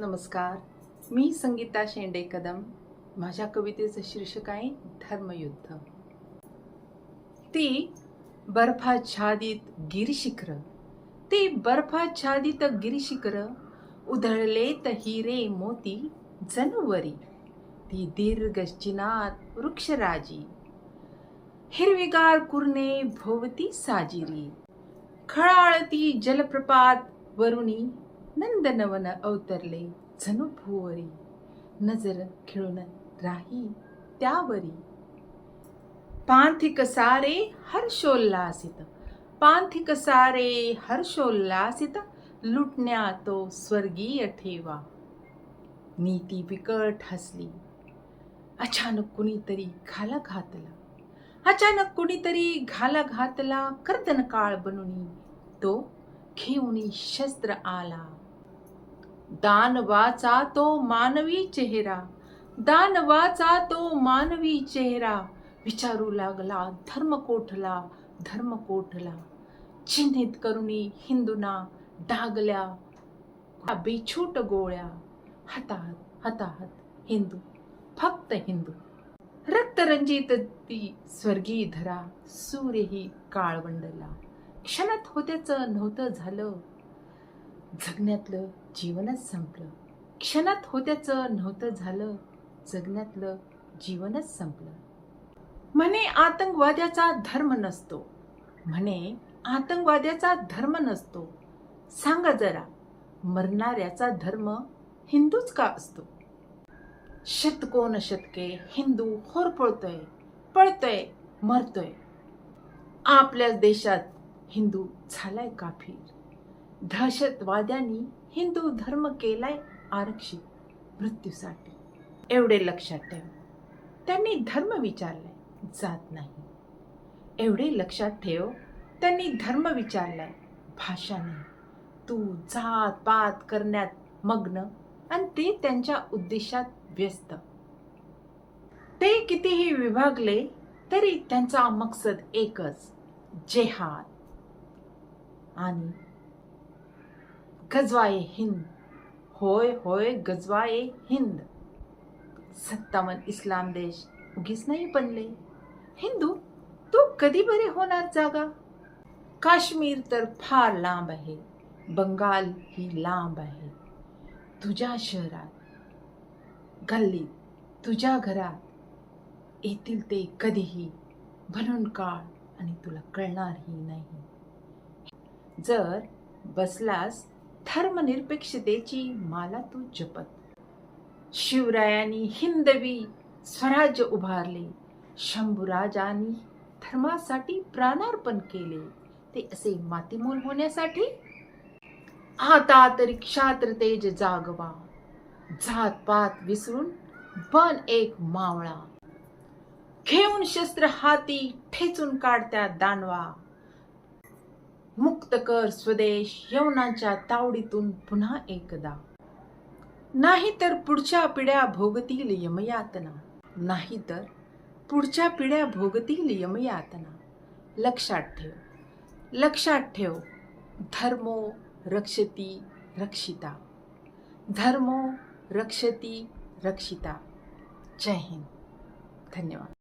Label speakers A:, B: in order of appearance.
A: नमस्कार. मी संगीता शेंडे कदम माझ्या कवितेचं शीर्षक आहे धर्मयुद्ध. ती बर्फाच्छादित गिरिशिखर ती बर्फाच्छादित गिरिशिखर उधळलेत हिरे मोती जनवरी ती दीर्घ चिनात वृक्षराजी हिरवीगार कुरणे भोवती साजिरी खळाळती जलप्रपात वरुणी नंदनवन अवतरले जणू भुवरी नजर खिळून राही त्यावरी पांथिक सारे हर्षोल्लासित पांथिक सारे हर्षोल्लासित लुटण्या तो स्वर्गीय ठेवा नीती बिकट हसली अचानक कुणीतरी घाला घातला अचानक कुणीतरी घाला घातला कर्तन काळ बनून तो घेऊनी शस्त्र आला दानवाचा तो मानवी चेहरा. दानवाचा तो मानवी चेहरा. विचारू लागला धर्म कोठला धर्म कोठला चिन्हित करुणी हिंदूना डागल्या बेछूट गोळ्या. हताहत हताहत हिंदू फक्त हिंदू. रक्तरंजित ती स्वर्गीय धरा सूर्यही काळवंडला. क्षणात होत्याचं नव्हतं झालं. जगण्यातलं जीवनच संपलं. क्षणात होत्याचं नव्हतं झालं जगण्यातलं जीवनच संपलं. म्हणे आतंकवाद्याचा धर्म नसतो. म्हणे आतंकवाद्याचा धर्म नसतो. सांगा जरा मरणाऱ्याचा धर्म हिंदूच का असतो? शतकोन शतके हिंदू होरपळतोय पळतोय मरतोय. आपल्याच देशात हिंदू झालाय काफीर. दहशतवाद्यांनी हिंदू धर्म केलाय आरक्षित मृत्यूसाठी. एवढे लक्षात ठेव. त्यांनी धर्म विचारलाय जात नाही. एवढे लक्षात ठेव त्यांनी धर्म विचारलाय भाषा नाही. तू जात पात करण्यात मग्न आणि ते त्यांच्या उद्देशात व्यस्त. ते कितीही विभागले तरी त्यांचा मकसद एकच जेहाद. आणि गजवाये हिंद। होय होय गजवाये हिंद। सत्तावन इस्लाम देश उगीच नाही बनले। हिंदू तू कधी बरे होणार जागा? काश्मीर तर फार लांब आहे बंगाल ही लांब आहे। तुझ्या शहरात गल्लीत तुझ्या घरात येतील ते कधीही भरून काळ आणि तुला कळणारही नाही। जर बसलास धर्मनिरपेक्षतेची माला तू जपत. शिवरायांनी हिंदवी स्वराज्य उभारले. शंभूराजांनी धर्मासाठी प्राणार्पण केले. ते असे मातीमोल होण्यासाठी? आता तरी क्षात्र तेज जागवा. जात पात विसरून बन एक मावळा. घेऊन शस्त्र हाती ठेचून काढत्या दानवा. मुक्त कर स्वदेश यवनाच्या तावडीतून पुन्हा एकदा. नाही तर पुढच्या पिढ्या भोगतील यमयातना. नाही तर पुढच्या पिढ्या भोगतील यमयातना. लक्षात ठेव. लक्षात ठेव. धर्मो रक्षती रक्षिता. धर्मो रक्षती रक्षिता. जय हिंद. धन्यवाद.